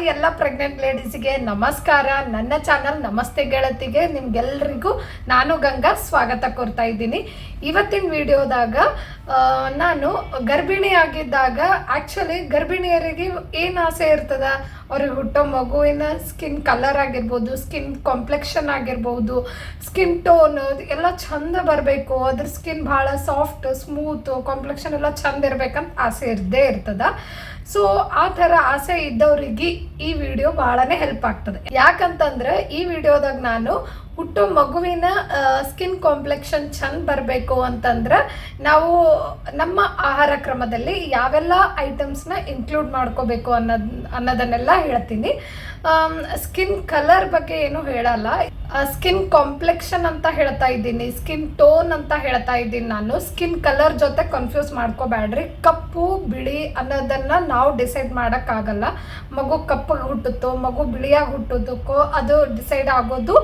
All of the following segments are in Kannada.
ಹಾಯ್ ಎಲ್ಲ ಪ್ರೆಗ್ನೆಂಟ್ ಲೇಡೀಸಿಗೆ ನಮಸ್ಕಾರ. ನನ್ನ ಚಾನಲ್ ನಮಸ್ತೆ ಗೆಳತಿಗೆ. ನಿಮ್ಗೆಲ್ರಿಗೂ ನಾನು ಗಂಗಾ ಸ್ವಾಗತ ಕೊಡ್ತಾ ಇದ್ದೀನಿ. ಇವತ್ತಿನ ವಿಡಿಯೋದಾಗ ನಾನು ಗರ್ಭಿಣಿ ಆಗಿದ್ದಾಗ ಆ್ಯಕ್ಚುಲಿ ಗರ್ಭಿಣಿಯರಿಗೆ ಏನು ಆಸೆ ಇರ್ತದ? ಅವ್ರಿಗೆ ಹುಟ್ಟೋ ಮಗುವಿನ ಸ್ಕಿನ್ ಕಲರ್ ಆಗಿರ್ಬೋದು ಸ್ಕಿನ್ ಕಾಂಪ್ಲೆಕ್ಷನ್ ಆಗಿರ್ಬೋದು ಸ್ಕಿನ್ ಟೋನ್ ಎಲ್ಲ ಚಂದ ಬರಬೇಕು. ಅದ್ರ ಸ್ಕಿನ್ ಭಾಳ ಸಾಫ್ಟ್ ಸ್ಮೂತ್ ಕಾಂಪ್ಲೆಕ್ಷನ್ ಎಲ್ಲ ಚಂದ ಇರ್ಬೇಕಂತ ಆಸೆ ಇರದೇ ಇರ್ತದ. ಸೊ ಆ ಥರ ಆಸೆ ಇದ್ದವರಿಗೆ ಈ ವಿಡಿಯೋ ಬಹಳನೇ ಹೆಲ್ಪ್ ಆಗ್ತದೆ. ಯಾಕಂತಂದ್ರೆ ಈ ವಿಡಿಯೋದಾಗ ನಾನು ಹುಟ್ಟೋ ಮಗುವಿನ ಸ್ಕಿನ್ ಕಾಂಪ್ಲೆಕ್ಷನ್ ಚೆಂದ ಬರಬೇಕು ಅಂತಂದ್ರೆ ನಾವು ನಮ್ಮ ಆಹಾರ ಕ್ರಮದಲ್ಲಿ ಯಾವೆಲ್ಲ ಐಟಮ್ಸ್ನ ಇನ್ಕ್ಲೂಡ್ ಮಾಡ್ಕೋಬೇಕು ಅನ್ನೋದ್, ಅನ್ನೋದನ್ನೆಲ್ಲ ಹೇಳ್ತೀನಿ. ಸ್ಕಿನ್ ಕಲರ್ ಬಗ್ಗೆ ಏನು ಹೇಳಲ್ಲ. ಸ್ಕಿನ್ ಕಾಂಪ್ಲೆಕ್ಷನ್ ಅಂತ ಹೇಳ್ತಾ ಇದ್ದೀನಿ ಸ್ಕಿನ್ ಟೋನ್ ಅಂತ ಹೇಳ್ತಾ ಇದ್ದೀನಿ ನಾನು. ಸ್ಕಿನ್ ಕಲರ್ ಜೊತೆ ಕನ್ಫ್ಯೂಸ್ ಮಾಡ್ಕೋಬೇಡ್ರಿ. ಕಪ್ಪು, ಬಿಳಿ ಅನ್ನೋದನ್ನ ನಾವು ಡಿಸೈಡ್ ಮಾಡೋಕ್ಕಾಗಲ್ಲ. ಮಗು ಕಪ್ಪಗೆ ಹುಟ್ಟುತ್ತೋ, ಮಗು ಬಿಳಿಯಾಗಿ ಹುಟ್ಟೋದಕ್ಕೋ ಅದು ಡಿಸೈಡ್ ಆಗೋದು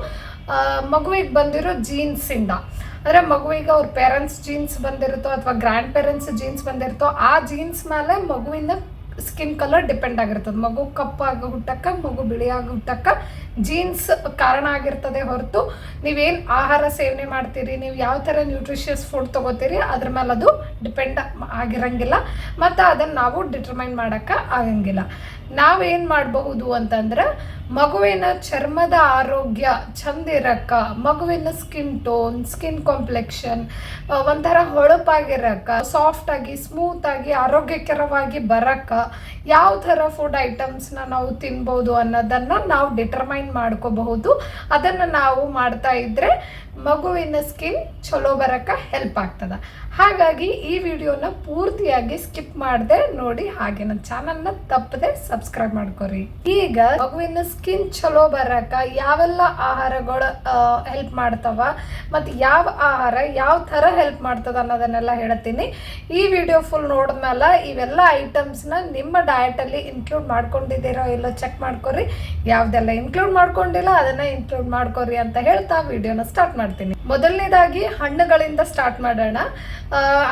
ಮಗುವಿಗೆ ಬಂದಿರೋ ಜೀನ್ಸಿಂದ ಅಂದರೆ ಮಗುವಿಗೆ ಅವ್ರ ಪೇರೆಂಟ್ಸ್ ಜೀನ್ಸ್ ಬಂದಿರುತ್ತೋ ಅಥವಾ ಗ್ರ್ಯಾಂಡ್ ಪೇರೆಂಟ್ಸ್ ಜೀನ್ಸ್ ಬಂದಿರುತ್ತೋ, ಆ ಜೀನ್ಸ್ ಮೇಲೆ ಮಗುವಿನ ಸ್ಕಿನ್ ಕಲರ್ ಡಿಪೆಂಡ್ ಆಗಿರ್ತದೆ. ಮಗು ಕಪ್ಪಾಗಿ ಹುಟ್ಟಕ್ಕೆ, ಮಗು ಬಿಳಿಯಾಗಿ ಹುಟ್ಟಕ್ಕೆ ಜೀನ್ಸ್ ಕಾರಣ ಆಗಿರ್ತದೆ ಹೊರತು. ನೀವೇನು ಆಹಾರ ಸೇವನೆ ಮಾಡ್ತೀರಿ, ನೀವು ಯಾವ ಥರ ನ್ಯೂಟ್ರಿಷಿಯಸ್ ಫುಡ್ ತಗೋತೀರಿ, ಅದ್ರ ಮೇಲೆ ಅದು ಡಿಪೆಂಡ್ ಆಗಿರಂಗಿಲ್ಲ. ಮತ್ತು ಅದನ್ನು ನಾವು ಡಿಟರ್ಮೈನ್ ಮಾಡೋಕ್ಕೆ ಆಗಂಗಿಲ್ಲ. ನಾವೇನು ಮಾಡಬಹುದು ಅಂತಂದ್ರೆ, ಮಗುವಿನ ಚರ್ಮದ ಆರೋಗ್ಯ ಚಂದ ಇರಕ್ಕ, ಮಗುವಿನ ಸ್ಕಿನ್ ಟೋನ್ ಸ್ಕಿನ್ ಕಾಂಪ್ಲೆಕ್ಷನ್ ಒಂಥರ ಹೊಳಪಾಗಿರಕ್ಕ ಸಾಫ್ಟ್ ಆಗಿ ಆರೋಗ್ಯಕರವಾಗಿ ಬರಕ್ಕ, ಯಾವ ಥರ ಫುಡ್ ಐಟಮ್ಸ್ನ ನಾವು ತಿನ್ಬೋದು ಅನ್ನೋದನ್ನ ನಾವು ಡಿಟರ್ಮೈನ್ ಮಾಡ್ಕೋಬಹುದು. ಅದನ್ನು ನಾವು ಮಾಡ್ತಾ ಇದ್ದರೆ ಮಗುವಿನ ಸ್ಕಿನ್ ಚಲೋ ಬರಕ್ಕೆ ಹೆಲ್ಪ್ ಆಗ್ತದ. ಹಾಗಾಗಿ ಈ ವಿಡಿಯೋನ ಪೂರ್ತಿಯಾಗಿ ಸ್ಕಿಪ್ ಮಾಡದೆ ನೋಡಿ, ಹಾಗೆ ನನ್ನ ಚಾನಲ್ನ ತಪ್ಪದೆ ಸಬ್ಸ್ಕ್ರೈಬ್ ಮಾಡ್ಕೊರಿ. ಈಗ ಮಗುವಿನ ಸ್ಕಿನ್ ಚಲೋ ಬರಕ ಯಾವೆಲ್ಲ ಆಹಾರಗಳು ಹೆಲ್ಪ್ ಮಾಡ್ತಾವ ಮತ್ತು ಯಾವ ಆಹಾರ ಯಾವ ಥರ ಹೆಲ್ಪ್ ಮಾಡ್ತದ ಅನ್ನೋದನ್ನೆಲ್ಲ ಹೇಳ್ತೀನಿ. ಈ ವಿಡಿಯೋ ಫುಲ್ ನೋಡಿದ್ಮೇಲೆ ಇವೆಲ್ಲ ಐಟಮ್ಸ್ನ ನಿಮ್ಮ ಡಯಟಲ್ಲಿ ಇನ್ಕ್ಲೂಡ್ ಮಾಡ್ಕೊಂಡಿದ್ದೀರೋ ಇಲ್ಲೋ ಚೆಕ್ ಮಾಡ್ಕೊರಿ. ಯಾವುದೆಲ್ಲ ಇನ್ಕ್ಲೂಡ್ ಮಾಡ್ಕೊಂಡಿಲ್ಲ ಅದನ್ನ ಇನ್ಕ್ಲೂಡ್ ಮಾಡ್ಕೊರಿ ಅಂತ ಹೇಳ್ತಾ ವಿಡಿಯೋನ ಸ್ಟಾರ್ಟ್ ಮಾಡ್ತೀನಿ. ಮೊದಲನೇದಾಗಿ ಹಣ್ಣುಗಳಿಂದ ಸ್ಟಾರ್ಟ್ ಮಾಡೋಣ.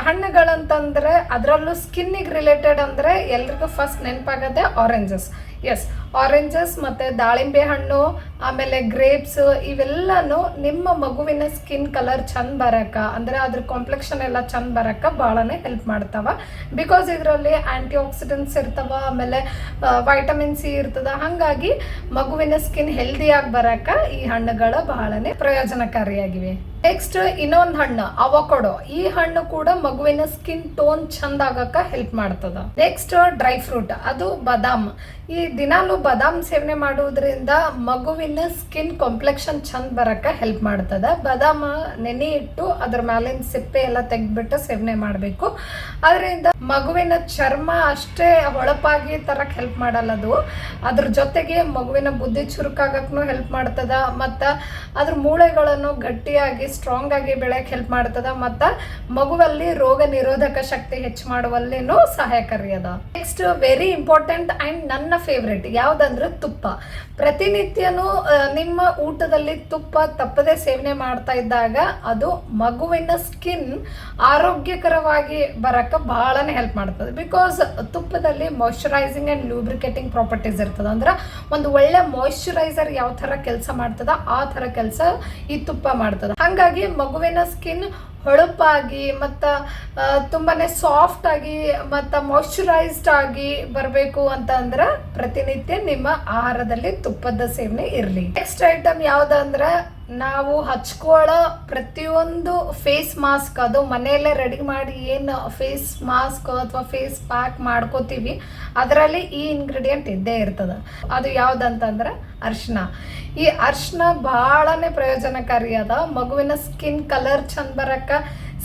ಹಣ್ಣುಗಳಂತಂದರೆ ಅದರಲ್ಲೂ ಸ್ಕಿನ್ನಿಗೆ ರಿಲೇಟೆಡ್ ಅಂದ್ರೆ ಎಲ್ರಿಗೂ ಫಸ್ಟ್ ನೆನಪಾಗತ್ತೆ ಆರೆಂಜಸ್ ಎಸ್ ಆರೆಂಜಸ್ ಮತ್ತು ದಾಳಿಂಬೆ ಹಣ್ಣು, ಆಮೇಲೆ ಗ್ರೇಪ್ಸ್ ಇವೆಲ್ಲನೂ ನಿಮ್ಮ ಮಗುವಿನ ಸ್ಕಿನ್ ಕಲರ್ ಚಂದ ಬರಕ, ಅಂದರೆ ಅದ್ರ ಕಾಂಪ್ಲೆಕ್ಷನ್ ಎಲ್ಲ ಚಂದ ಬರಕ ಭಾಳನೇ ಹೆಲ್ಪ್ ಮಾಡ್ತಾವ. ಬಿಕಾಸ್ ಇದರಲ್ಲಿ ಆ್ಯಂಟಿ ಆಕ್ಸಿಡೆಂಟ್ಸ್ ಇರ್ತವೆ, ಆಮೇಲೆ ವೈಟಮಿನ್ ಸಿ ಇರ್ತದ, ಹಾಗಾಗಿ ಮಗುವಿನ ಸ್ಕಿನ್ ಹೆಲ್ದಿಯಾಗಿ ಬರಕ ಈ ಹಣ್ಣುಗಳು ಬಹಳನೇ ಪ್ರಯೋಜನಕಾರಿಯಾಗಿವೆ. ನೆಕ್ಸ್ಟ್ ಇನ್ನೊಂದು ಹಣ್ಣು ಅವಕೊಡೋ ಈ ಹಣ್ಣು ಕೂಡ ಮಗುವಿನ ಸ್ಕಿನ್ ಟೋನ್ ಚಂದ ಆಗಕ್ಕೆ ಹೆಲ್ಪ್ ಮಾಡ್ತದ. ನೆಕ್ಸ್ಟ್ ಡ್ರೈ ಫ್ರೂಟ್ ಅದು ಬಾದಾಮ್. ಈ ದಿನಾಲು ಬಾದಾಮ್ ಸೇವನೆ ಮಾಡುವುದರಿಂದ ಮಗುವಿನ ಸ್ಕಿನ್ ಕಾಂಪ್ಲೆಕ್ಷನ್ ಚಂದ ಬರಕ ಹೆಲ್ಪ್ ಮಾಡ್ತದ. ಬಾದಾಮ ನೆನೆ ಇಟ್ಟು ಅದ್ರ ಮೇಲಿನ ಸಿಪ್ಪೆ ಎಲ್ಲ ತೆಗೆದ್ಬಿಟ್ಟು ಸೇವನೆ ಮಾಡಬೇಕು. ಅದರಿಂದ ಮಗುವಿನ ಚರ್ಮ ಅಷ್ಟೇ ಹೊಳಪಾಗಿ ತರಕ್ ಹೆಲ್ಪ್ ಮಾಡಲ್ಲ ಅದು. ಅದ್ರ ಜೊತೆಗೆ ಮಗುವಿನ ಬುದ್ಧಿ ಚುರುಕಾಗಕ್ಕೂ ಹೆಲ್ಪ್ ಮಾಡ್ತದ. ಮತ್ತು ಅದ್ರ ಮೂಳೆಗಳನ್ನು ಗಟ್ಟಿಯಾಗಿ ಸ್ಟ್ರಾಂಗ್ ಆಗಿ ಬೆಳೆಯಕ್ಕೆ ಹೆಲ್ಪ್ ಮಾಡ್ತದ. ಮತ್ತು ಮಗುವಲ್ಲಿ ರೋಗ ನಿರೋಧಕ ಶಕ್ತಿ ಹೆಚ್ಚು ಮಾಡುವಲ್ಲಿನೂ ಸಹಾಯಕಾರಿ ಅದ. ನೆಕ್ಸ್ಟ್ ವೆರಿ ಇಂಪಾರ್ಟೆಂಟ್ ಆ್ಯಂಡ್ ನನ್ನ ಫೇವ್ರೆಟ್ ಯಾವುದಂದ್ರೆ ತುಪ್ಪ. ಪ್ರತಿನಿತ್ಯನೂ ನಿಮ್ಮ ಊಟದಲ್ಲಿ ತುಪ್ಪ ತಪ್ಪದೆ ಸೇವನೆ ಮಾಡ್ತಾ ಇದ್ದಾಗ ಅದು ಮಗುವಿನ ಸ್ಕಿನ್ ಆರೋಗ್ಯಕರವಾಗಿ ಬರಕ್ಕೆ ಬಹಳನೇ ಹೆಲ್ಪ್ ಮಾಡ್ತದೆ. ಬಿಕಾಸ್ ತುಪ್ಪದಲ್ಲಿ ಮಾಯಶ್ಚರೈಸಿಂಗ್ ಆ್ಯಂಡ್ ಲೂಬ್ರಿಕೇಟಿಂಗ್ ಪ್ರಾಪರ್ಟೀಸ್ ಇರ್ತದೆ. ಅಂದ್ರೆ ಒಂದು ಒಳ್ಳೆ ಮಾಯಶ್ಚರೈಸರ್ ಯಾವ ಥರ ಕೆಲಸ ಮಾಡ್ತದ, ಆ ಥರ ಕೆಲಸ ಈ ತುಪ್ಪ ಮಾಡ್ತದ. ಹಾಗಾಗಿ ಮಗುವಿನ ಸ್ಕಿನ್ ಹೊಳಪಾಗಿ ಮತ್ತು ಸಾಫ್ಟ್ ಆಗಿ ಮತ್ತು ಮಾಯ್ಶ್ಚರೈಸ್ಡ್ ಆಗಿ ಬರಬೇಕು ಅಂತ ಅಂದ್ರೆ ಪ್ರತಿನಿತ್ಯ ನಿಮ್ಮ ಆಹಾರದಲ್ಲಿ ತುಪ್ಪದ ಸೇವನೆ ಇರಲಿ. ನೆಕ್ಸ್ಟ್ ಐಟಮ್ ಯಾವ್ದಂದ್ರೆ ನಾವು ಹಚ್ಕೊಳ್ಳೋ ಪ್ರತಿಯೊಂದು ಫೇಸ್ ಮಾಸ್ಕ್ ಅದು ಮನೆಯಲ್ಲೇ ರೆಡಿ ಮಾಡಿ ಏನು ಫೇಸ್ ಮಾಸ್ಕ್ ಅಥವಾ ಫೇಸ್ ಪ್ಯಾಕ್ ಮಾಡ್ಕೋತೀವಿ, ಅದರಲ್ಲಿ ಈ ಇಂಗ್ರೀಡಿಯೆಂಟ್ ಇದ್ದೇ ಇರ್ತದೆ. ಅದು ಯಾವುದಂತಂದ್ರೆ ಅರ್ಶಿನ. ಈ ಅರ್ಶಿನ ಭಾಳನೇ ಪ್ರಯೋಜನಕಾರಿ ಅದ. ಮಗುವಿನ ಸ್ಕಿನ್ ಕಲರ್ ಚಂದ ಬರಕ್ಕ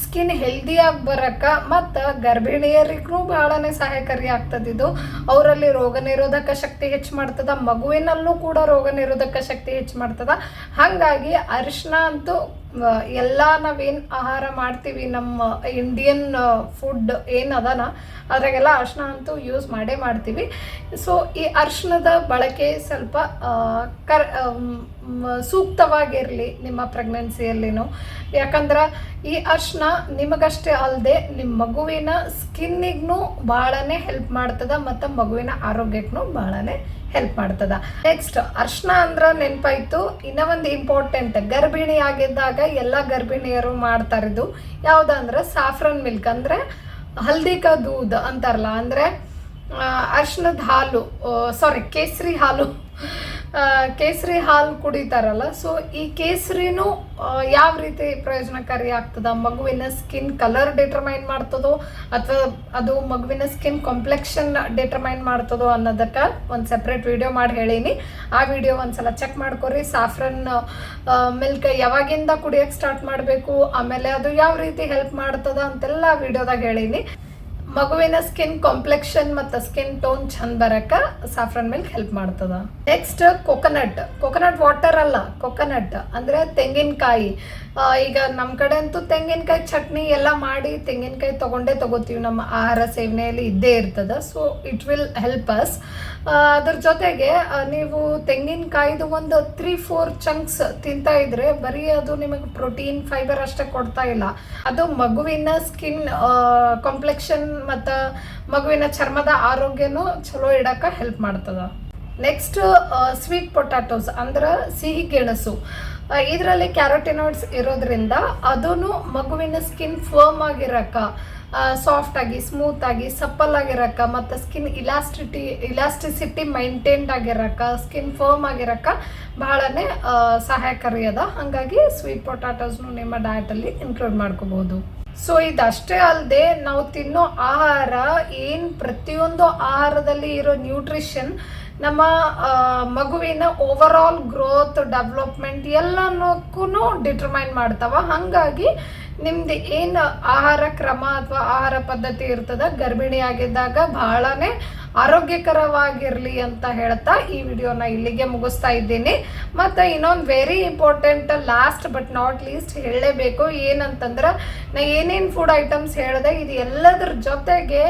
ಸ್ಕಿನ್ ಹೆಲ್ದಿಯಾಗಿ ಬರಕ್ಕ ಮತ್ತು ಗರ್ಭಿಣಿಯರಿಗೂ ಭಾಳನೇ ಸಹಾಯಕಾರಿ ಇದು. ಅವರಲ್ಲಿ ರೋಗ ನಿರೋಧಕ ಶಕ್ತಿ ಹೆಚ್ಚು ಮಾಡ್ತದ, ಮಗುವಿನಲ್ಲೂ ಕೂಡ ರೋಗ ನಿರೋಧಕ ಶಕ್ತಿ ಹೆಚ್ಚು ಮಾಡ್ತದೆ. ಹಾಗಾಗಿ ಅರಿಶಿನ ಅಂತೂ ಎಲ್ಲ ನಾವೇನು ಆಹಾರ ಮಾಡ್ತೀವಿ ನಮ್ಮ ಇಂಡಿಯನ್ ಫುಡ್ ಏನು ಅದನ, ಅದ್ರಾಗೆಲ್ಲ ಅರ್ಶಿನ ಅಂತೂ ಯೂಸ್ ಮಾಡೇ ಮಾಡ್ತೀವಿ. ಸೊ ಈ ಅರ್ಶಿನದ ಬಳಕೆ ಸ್ವಲ್ಪ ಕರ್ ಸೂಕ್ತವಾಗಿರಲಿ ನಿಮ್ಮ ಪ್ರೆಗ್ನೆನ್ಸಿಯಲ್ಲಿನೂ ಯಾಕಂದ್ರೆ ಈ ಅರ್ಶನ ನಿಮಗಷ್ಟೇ ಅಲ್ಲದೆ ನಿಮ್ಮ ಮಗುವಿನ ಸ್ಕಿನ್ನಿಗೂ ಭಾಳನೇ ಹೆಲ್ಪ್ ಮಾಡ್ತದ ಮತ್ತು ಮಗುವಿನ ಆರೋಗ್ಯಕ್ಕೂ ಭಾಳನೇ ಹೆಲ್ಪ್ ಮಾಡ್ತದ. ನೆಕ್ಸ್ಟ್ ಅರ್ಶನ ಅಂದ್ರ ನೆನಪಾಯ್ತು ಇನ್ನ ಒಂದು ಇಂಪಾರ್ಟೆಂಟ್ ಗರ್ಭಿಣಿ ಆಗಿದ್ದಾಗ ಎಲ್ಲ ಗರ್ಭಿಣಿಯರು ಮಾಡ್ತಾರಿದ್ದು ಯಾವ್ದು ಅಂದ್ರೆ ಸಾಫ್ರನ್ ಮಿಲ್ಕ್ ಅಂದ್ರೆ ಹಲ್ದಿ ದೂದ್ ಅಂತಾರಲ್ಲ, ಅಂದ್ರೆ ಅರ್ಶನದ ಹಾಲು ಸಾರಿ ಕೇಸರಿ ಹಾಲು. ಕೇಸರಿ ಹಾಲು ಕುಡಿತಾರಲ್ಲ ಸೊ ಈ ಕೇಸರಿನೂ ಯಾವ ರೀತಿ ಪ್ರಯೋಜನಕಾರಿ ಆಗ್ತದ? ಮಗುವಿನ ಸ್ಕಿನ್ ಕಲರ್ ಡಿಟರ್ಮೈನ್ ಮಾಡ್ತದೋ, ಅಥವಾ ಅದು ಮಗುವಿನ ಸ್ಕಿನ್ ಕಾಂಪ್ಲೆಕ್ಷನ್ ಡಿಟರ್ಮೈನ್ ಮಾಡ್ತದೋ ಅನ್ನೋದಕ್ಕೆ ಒಂದು ಸೆಪ್ರೇಟ್ ವಿಡಿಯೋ ಮಾಡಿ ಹೇಳೀನಿ. ಆ ವಿಡಿಯೋ ಒಂದ್ಸಲ ಚೆಕ್ ಮಾಡ್ಕೊರಿ. ಸಾಫ್ರನ್ ಮಿಲ್ಕ್ ಯಾವಾಗಿಂದ ಕುಡಿಯೋಕೆ ಸ್ಟಾರ್ಟ್ ಮಾಡಬೇಕು, ಆಮೇಲೆ ಅದು ಯಾವ ರೀತಿ ಹೆಲ್ಪ್ ಮಾಡ್ತದ ಅಂತೆಲ್ಲ ವಿಡಿಯೋದಾಗ ಹೇಳೀನಿ. ಮಗುವಿನ ಸ್ಕಿನ್ ಕಾಂಪ್ಲೆಕ್ಷನ್ ಮತ್ತು ಸ್ಕಿನ್ ಟೋನ್ ಚಂದ ಬರಕ ಸಾಫ್ರನ್ ಮಿಲ್ಕ್ ಹೆಲ್ಪ್ ಮಾಡ್ತದ. ನೆಕ್ಸ್ಟ್ ಕೊಕೊನಟ್ ಕೊಕೊನಟ್ ವಾಟರ್ ಅಲ್ಲ ಕೊಕೊನಟ್ ಅಂದ್ರೆ ತೆಂಗಿನಕಾಯಿ. ಈಗ ನಮ್ಮ ಕಡೆ ಅಂತೂ ತೆಂಗಿನಕಾಯಿ ಚಟ್ನಿ ಎಲ್ಲ ಮಾಡಿ ತೆಂಗಿನಕಾಯಿ ತಗೊಂಡೇ ತಗೋತೀವಿ. ನಮ್ಮ ಆಹಾರ ಸೇವನೆಯಲ್ಲಿ ಇದ್ದೇ ಇರ್ತದ. So it will help us ಅದ್ರ ಜೊತೆಗೆ ನೀವು ತೆಂಗಿನಕಾಯಿದು ಒಂದು ತ್ರೀ ಫೋರ್ ಚಂಕ್ಸ್ ತಿಂತಾ ಇದ್ರೆ ಬರೀ ಅದು ನಿಮಗೆ ಪ್ರೋಟೀನ್ ಫೈಬರ್ ಅಷ್ಟೇ ಕೊಡ್ತಾ ಇಲ್ಲ. ಅದು ಮಗುವಿನ ಸ್ಕಿನ್ ಕಾಂಪ್ಲೆಕ್ಷನ್ ಮತ್ತು ಮಗುವಿನ ಚರ್ಮದ ಆರೋಗ್ಯನೂ ಚಲೋ ಇಡಕ್ಕೆ ಹೆಲ್ಪ್ ಮಾಡ್ತದ. ನೆಕ್ಸ್ಟ್ ಸ್ವೀಟ್ ಪೊಟ್ಯಾಟೋಸ್ ಅಂದ್ರೆ ಸಿಹಿ ಗೆಣಸು. ಇದರಲ್ಲಿ ಕ್ಯಾರೋಟಿನಾಯ್ಡ್ಸ್ ಇರೋದ್ರಿಂದ ಅದೂ ಮಗುವಿನ ಸ್ಕಿನ್ ಫರ್ಮ್ ಆಗಿರಕ್ಕ ಸಾಫ್ಟ್ ಆಗಿ ಸ್ಮೂತ್ ಆಗಿ ಸಪ್ಪಲ್ ಆಗಿರಕ್ಕ, ಮತ್ತು ಸ್ಕಿನ್ ಇಲಾಸ್ಟಿಟಿ ಇಲಾಸ್ಟಿಸಿಟಿ ಮೈಂಟೈನ್ಡ್ ಆಗಿರಕ್ಕ ಸ್ಕಿನ್ ಫರ್ಮ್ ಆಗಿರಕ್ಕ ಬಹಳನೇ ಸಹಾಯಕಾರಿ ಅದ. ಹಾಗಾಗಿ ಸ್ವೀಟ್ ಪೊಟ್ಯಾಟೋಸ್ನು ನಿಮ್ಮ ಡಯಟಲ್ಲಿ ಇನ್ಕ್ಲೂಡ್ ಮಾಡ್ಕೋಬೋದು. ಸೊ ಇದಷ್ಟೇ ಅಲ್ಲದೆ ನಾವು ತಿನ್ನೋ ಆಹಾರ, ಏನು ಪ್ರತಿಯೊಂದು ಆಹಾರದಲ್ಲಿ ಇರೋ ನ್ಯೂಟ್ರಿಷನ್ ನಮ್ಮ ಮಗುವಿನ ಓವರ್ ಆಲ್ ಗ್ರೋತ್ ಡೆವಲಪ್ಮೆಂಟ್ ಎಲ್ಲನಕ್ಕೂ ಡಿಟರ್ಮೈನ್ ಮಾಡ್ತಾವ. ಹಾಗಾಗಿ ನಿಮ್ದು ಏನು ಆಹಾರ ಕ್ರಮ ಅಥವಾ ಆಹಾರ ಪದ್ಧತಿ ಇರ್ತದ? ಗರ್ಭಿಣಿ ಆಗಿದ್ದಾಗ ಬಹಳನೇ ಆರೋಗ್ಯಕರವಾಗಿರಲಿ ಅಂತ ಹೇಳ್ತಾ ಈ ವಿಡಿಯೋನ ಇಲ್ಲಿಗೆ ಮುಗಿಸ್ತಾ ಇದ್ದೀನಿ. ಮತ್ತು ಇನ್ನೊಂದು very important last but not least ಹೇಳಲೇಬೇಕು. ಏನಂತಂದ್ರೆ, ನಾ ಏನೇನು ಫುಡ್ ಐಟಮ್ಸ್ ಹೇಳಿದೆ, ಇದು ಎಲ್ಲದ್ರ ಜೊತೆಗೆ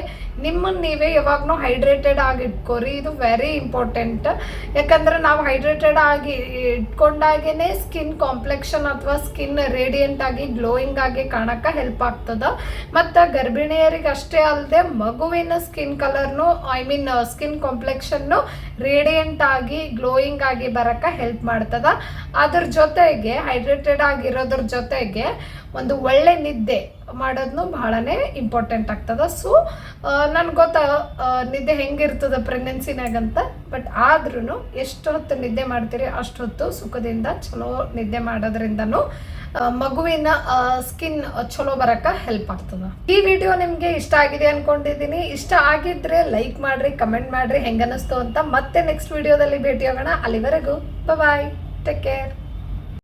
ನಿಮ್ಮನ್ನು ನೀವೇ ಯಾವಾಗಲೂ ಹೈಡ್ರೇಟೆಡ್ ಆಗಿ ಇಟ್ಕೋರಿ. ಇದು ವೆರಿ ಇಂಪಾರ್ಟೆಂಟ್ ಯಾಕಂದ್ರೆ ನಾವು ಹೈಡ್ರೇಟೆಡ್ ಆಗಿ ಇಟ್ಕೊಂಡಾಗೇನೆ ಸ್ಕಿನ್ ಕಾಂಪ್ಲೆಕ್ಷನ್ ಅಥವಾ ಸ್ಕಿನ್ ರೇಡಿಯಂಟ್ ಆಗಿ ಗ್ಲೋಯಿಂಗ್ ಆಗಿ ಕಾಣಕ್ಕೆ ಹೆಲ್ಪ್ ಆಗ್ತದ. ಮತ್ತು ಗರ್ಭಿಣಿಯರಿಗೆ ಅಷ್ಟೇ ಅಲ್ಲದೆ ಮಗುವಿನ ಸ್ಕಿನ್ ಕಲರ್ನು ಐ ಮೀನ್ ಸ್ಕಿನ್ ಕಾಂಪ್ಲೆಕ್ಷನ್ನು ರೇಡಿಯಂಟ್ ಆಗಿ ಗ್ಲೋಯಿಂಗ್ ಆಗಿ ಬರಕ್ಕೆ ಹೆಲ್ಪ್ ಮಾಡ್ತದ. ಅದ್ರ ಜೊತೆಗೆ ಹೈಡ್ರೇಟೆಡ್ ಆಗಿರೋದ್ರ ಜೊತೆಗೆ ಒಂದು ಒಳ್ಳೆ ನಿದ್ದೆ ಮಾಡೋದ್ನು ಬಹಳನೇ ಇಂಪಾರ್ಟೆಂಟ್ ಆಗ್ತದ. ಸೊ ನನ್ಗೆ ಗೊತ್ತ ನಿದ್ದೆ ಹೆಂಗಿರ್ತದ ಪ್ರೆಗ್ನೆನ್ಸಿನಾಗಂತ ಬಟ್ ಆದ್ರೂ ಎಷ್ಟು ಹೊತ್ತು ನಿದ್ದೆ ಮಾಡ್ತೀರಿ, ಅಷ್ಟೊತ್ತು ಸುಖದಿಂದ ಚಲೋ ನಿದ್ದೆ ಮಾಡೋದ್ರಿಂದನೂ ಮಗುವಿನ ಸ್ಕಿನ್ ಚಲೋ ಬರಕ್ಕೆ ಹೆಲ್ಪ್ ಆಗ್ತದ. ಈ ವಿಡಿಯೋ ನಿಮಗೆ ಇಷ್ಟ ಆಗಿದೆ ಅನ್ಕೊಂಡಿದ್ದೀನಿ ಇಷ್ಟ ಆಗಿದ್ರೆ ಲೈಕ್ ಮಾಡ್ರಿ ಕಮೆಂಟ್ ಮಾಡ್ರಿ ಹೆಂಗನಿಸ್ತು ಅಂತ ಮತ್ತೆ ನೆಕ್ಸ್ಟ್ ವಿಡಿಯೋದಲ್ಲಿ ಭೇಟಿ ಆಗೋಣ ಅಲ್ಲಿವರೆಗೂ ಬಾಯ್ ಟೇಕ್ ಕೇರ್